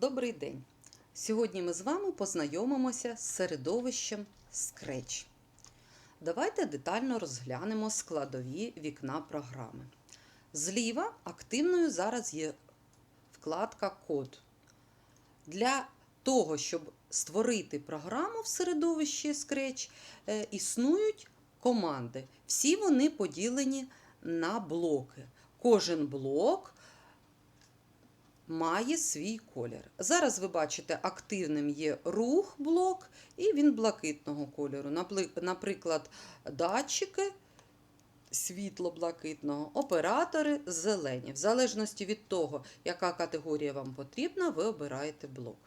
Добрий день! Сьогодні ми з вами познайомимося з середовищем Scratch. Давайте детально розглянемо складові вікна програми. Зліва активною зараз є вкладка Код. Для того, щоб створити програму в середовищі Scratch, е, існують команди. Всі вони поділені на блоки. Кожен блок має свій колір. Зараз ви бачите, активним є рух блок, і він блакитного кольору. Наприклад, датчики світло-блакитного, оператори зелені. В залежності від того, яка категорія вам потрібна, ви обираєте блок.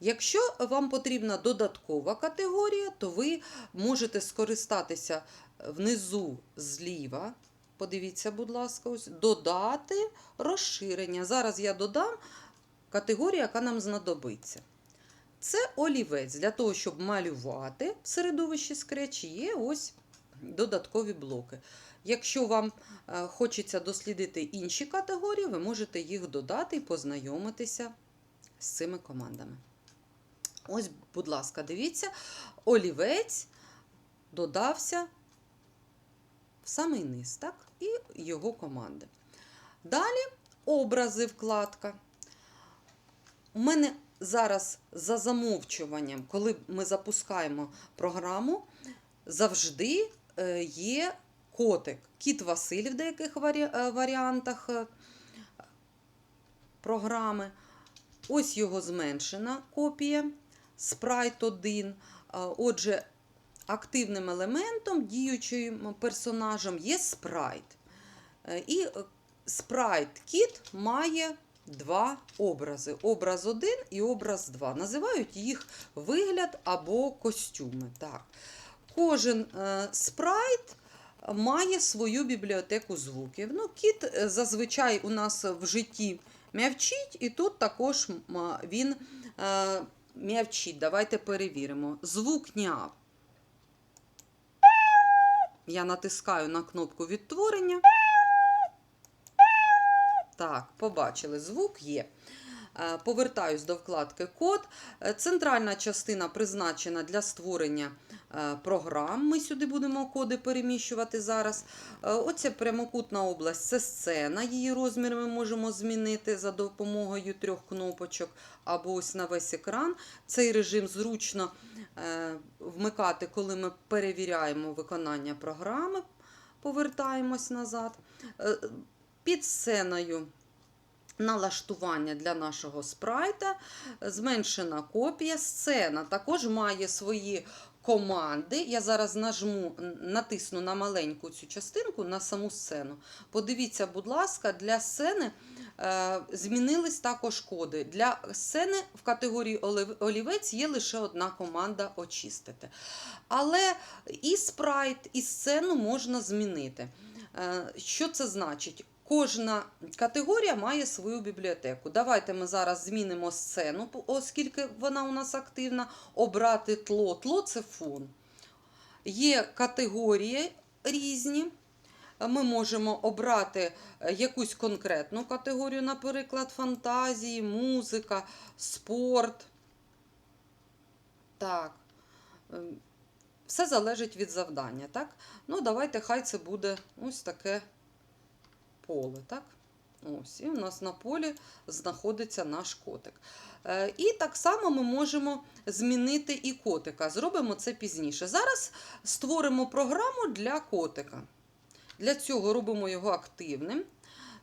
Якщо вам потрібна додаткова категорія, то ви можете скористатися внизу зліва. Подивіться, будь ласка, ось додати розширення. Зараз я додам категорію, яка нам знадобиться. Це олівець. Для того, щоб малювати в середовищі Scratch, є ось додаткові блоки. Якщо вам е, хочеться дослідити інші категорії, ви можете їх додати і познайомитися з цими командами. Ось, будь ласка, дивіться, олівець додався в самий низ, так? І його команди. Далі образи вкладка. У мене зараз за замовчуванням, коли ми запускаємо програму, завжди е, є котик. Кіт Василь в деяких е, варіантах е, програми. Ось його зменшена копія. Спрайт 1. Е, Отже, активним елементом, діючим персонажем є спрайт. Е, І е, спрайт кіт має два образи: образ 1 і образ 2. Називають їх вигляд або костюми. Так. Кожен е, спрайт має свою бібліотеку звуків. Ну, кіт зазвичай у нас в житті м'явчить, і тут також він м'явчить. Давайте перевіримо. Звук няв. Я натискаю на кнопку відтворення. Так, побачили, звук є. Е, Повертаюсь до вкладки Код. Е, Центральна частина призначена для створення е, програм. Ми сюди будемо коди переміщувати зараз. Оця прямокутна область це сцена. Її розмір ми можемо змінити за допомогою трьох кнопочок або ось на весь екран. Цей режим зручно вмикати, коли ми перевіряємо виконання програми. Повертаємось назад. Під сценою налаштування для нашого спрайта, зменшена копія. Сцена також має свої команди. Я зараз нажму, натисну на маленьку цю частинку, на саму сцену. Подивіться, будь ласка, для сцени е, змінились також коди. Для сцени в категорії олівець є лише одна команда очистити. Але і спрайт, і сцену можна змінити. Е, Що це значить? Кожна категорія має свою бібліотеку. Давайте ми зараз змінимо сцену, оскільки вона у нас активна. Обрати тло. Тло це фон. Є категорії різні. Ми можемо обрати е, якусь конкретну категорію, наприклад, фантазії, музика, спорт. Так. Ем, Все залежить від завдання, так? Ну, давайте, хай це буде ось таке поле, так? Ось, і у нас на полі знаходиться наш котик. Е, І так само ми можемо змінити і котика. Зробимо це пізніше. Зараз створимо програму для котика. Для цього робимо його активним.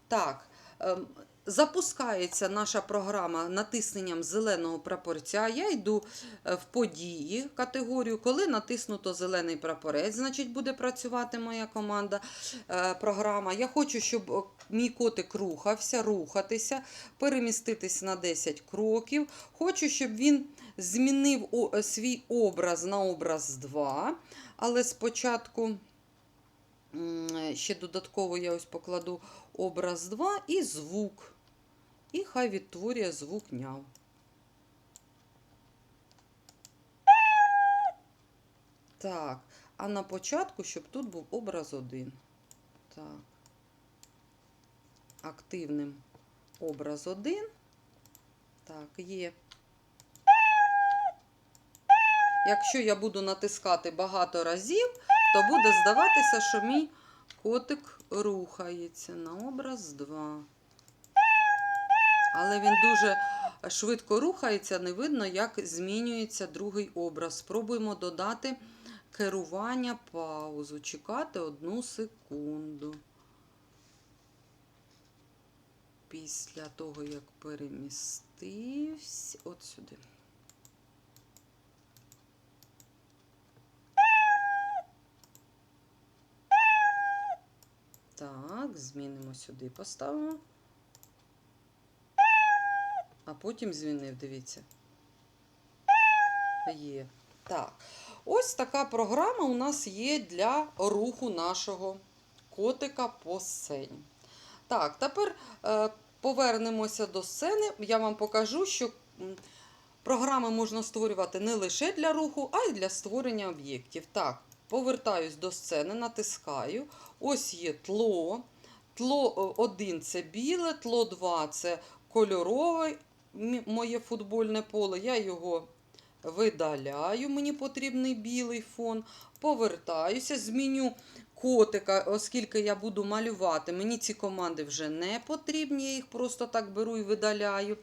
Так, ем, запускається наша програма натисненням зеленого прапорця. Я йду е, в події категорію. Коли натиснуто зелений прапорець, значить буде працювати моя команда е, програма. Я хочу, щоб мій котик рухався, рухатися, переміститись на 10 кроків. Хочу, щоб він змінив е, свій образ на образ 2. Але спочатку ще додатково я ось покладу образ 2 і звук. І хай відтворює звук няв. Так, а на початку, щоб тут був образ 1. Так. Активним образ 1. Так, є. Якщо я буду натискати багато разів, то буде здаватися, що мій котик рухається на образ 2. Але він дуже швидко рухається, не видно, як змінюється другий образ. Спробуємо додати керування паузу. Чекати одну секунду. Після того, як перемістився от сюди. Так, змінимо сюди, поставимо. А потім змінив, дивіться. Є. Так. Ось така програма у нас є для руху нашого котика по сцені. Так, тепер е, повернемося до сцени. Я вам покажу, що програми можна створювати не лише для руху, а й для створення об'єктів. Так, повертаюсь до сцени, натискаю. Ось є тло. Тло 1 це біле, тло 2 це кольорове моє футбольне поле. Я його видаляю, мені потрібний білий фон. Повертаюся, зміню котика, оскільки я буду малювати. Мені ці команди вже не потрібні, я їх просто так беру і видаляю.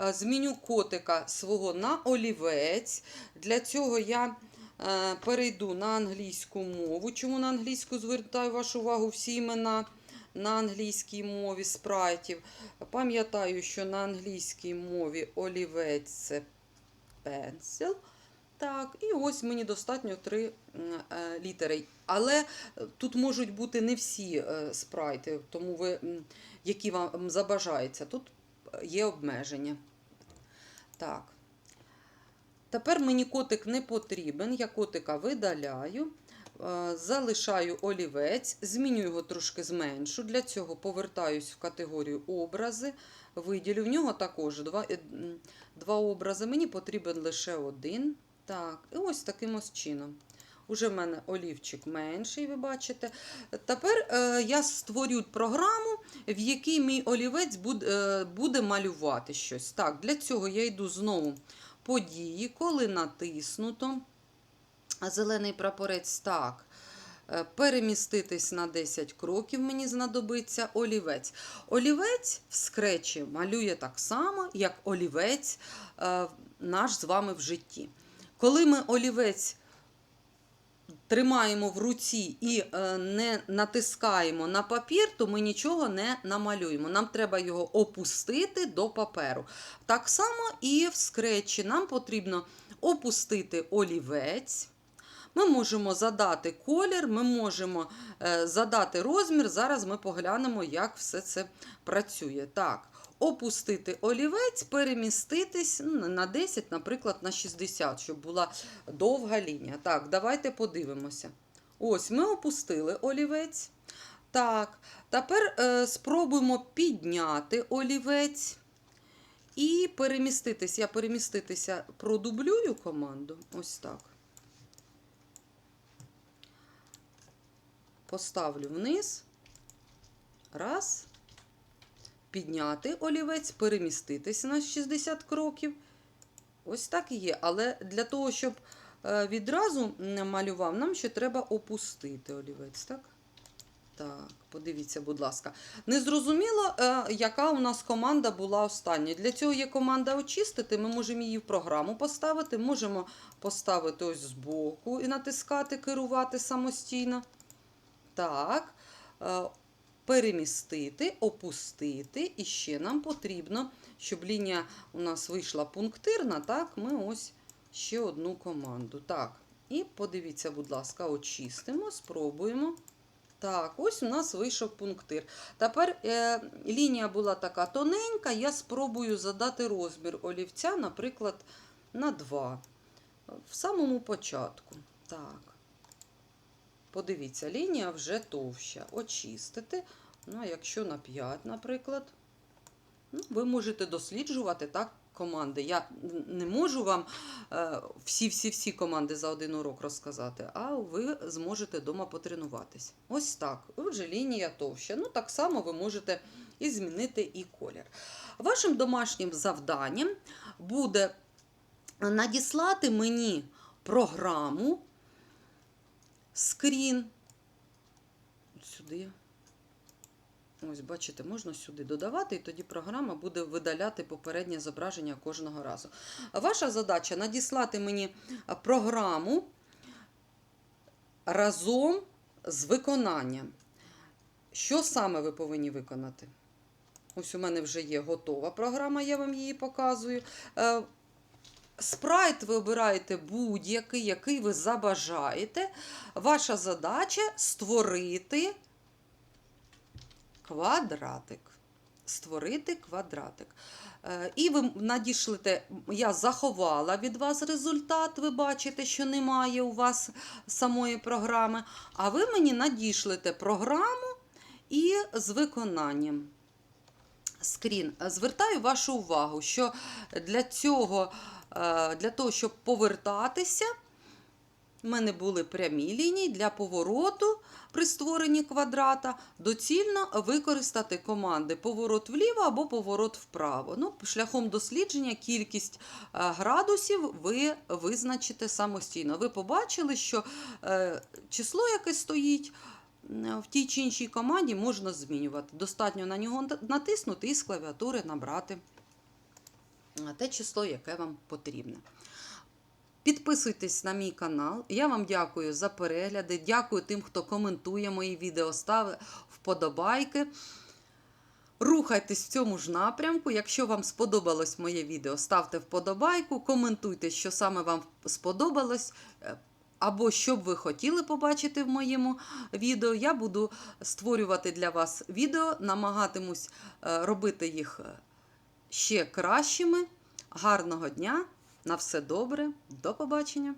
Е, Зміню котика свого на олівець. Для цього я е, перейду на англійську мову. Чому на англійську звертаю вашу увагу всі імена на англійській мові спрайтів. Пам'ятаю, що на англійській мові олівець це pencil. Так, і ось мені достатньо три е, літери. Але е, тут можуть бути не всі е, спрайти, тому ви, які вам забажається. Тут є обмеження. Так. Тепер мені котик не потрібен. Я котика видаляю, залишаю олівець, зміню його трошки зменшу. Для цього повертаюсь в категорію образи. Виділю в нього також два, е, два образи. Мені потрібен лише один. Так, і ось таким ось чином. Уже в мене олівчик менший, ви бачите. Тепер е, я створю програму, в якій мій олівець буде, е, буде малювати щось. Так, для цього я йду знову події, коли натиснуто. Зелений прапорець так. е, Переміститись на 10 кроків мені знадобиться олівець. Олівець в скречі малює так само, як олівець е, наш з вами в житті. Коли ми олівець тримаємо в руці і е, не натискаємо на папір, то ми нічого не намалюємо. Нам треба його опустити до паперу. Так само і в скретчі нам потрібно опустити олівець. Ми можемо задати колір, ми можемо е, задати розмір. Зараз ми поглянемо, як все це працює. Так, опустити олівець, переміститись ну, на 10, наприклад, на 60, щоб була довга лінія. Так, давайте подивимося. Ось ми опустили олівець. Так, тепер е, спробуємо підняти олівець і переміститись. Я переміститися продублюю команду. Ось так. Поставлю вниз. Раз. Підняти олівець, переміститись на 60 кроків. Ось так і є. Але для того, щоб е, відразу малював, нам ще треба опустити олівець. Так, Так, подивіться, будь ласка. Незрозуміло, е, яка у нас команда була остання. Для цього є команда очистити. Ми можемо її в програму поставити, можемо поставити ось збоку і натискати, керувати самостійно. Так. е, Перемістити, опустити. І ще нам потрібно, щоб лінія у нас вийшла пунктирна, так, ми ось ще одну команду. Так, і подивіться, будь ласка, очистимо, спробуємо. Так, ось у нас вийшов пунктир. Тепер е, лінія була така тоненька, я спробую задати розмір олівця, наприклад, на 2. В самому початку. Так. Подивіться, лінія вже товща. Очистити. Ну, а якщо на 5, наприклад, ну, ви можете досліджувати так команди. Я не можу вам е, всі-всі-всі команди за один урок розказати, а ви зможете вдома потренуватись. Ось так. Отже, лінія товща. Ну, так само ви можете і змінити і колір. Вашим домашнім завданням буде надіслати мені програму скрін. Сюди. Ось, бачите, можна сюди додавати, і тоді програма буде видаляти попереднє зображення кожного разу. Ваша задача надіслати мені програму разом з виконанням. Що саме ви повинні виконати? Ось у мене вже є готова програма, я вам її показую. Спрайт ви обираєте будь-який, який ви забажаєте. Ваша задача створити квадратик. Створити квадратик. Е, І ви надішлете, я заховала від вас результат, ви бачите, що немає у вас самої програми. А ви мені надішлете програму і з виконанням. Скрін. Звертаю вашу увагу, що для цього, для того, щоб повертатися, в мене були прямі лінії для повороту при створенні квадрата. Доцільно використати команди поворот вліво або поворот вправо. Ну, шляхом дослідження кількість е, градусів ви визначите самостійно. Ви побачили, що е, число, яке стоїть в тій чи іншій команді, можна змінювати. Достатньо на нього натиснути і з клавіатури набрати е, те число, яке вам потрібне. Підписуйтесь на мій канал. Я вам дякую за перегляди. Дякую тим, хто коментує мої відео, ставить вподобайки. Рухайтесь в цьому ж напрямку. Якщо вам сподобалось моє відео, ставте вподобайку, коментуйте, що саме вам сподобалось. е, Або що б ви хотіли побачити в моєму відео, я буду створювати для вас відео, намагатимусь е, робити їх е, ще кращими. Гарного дня! На все добре, до побачення!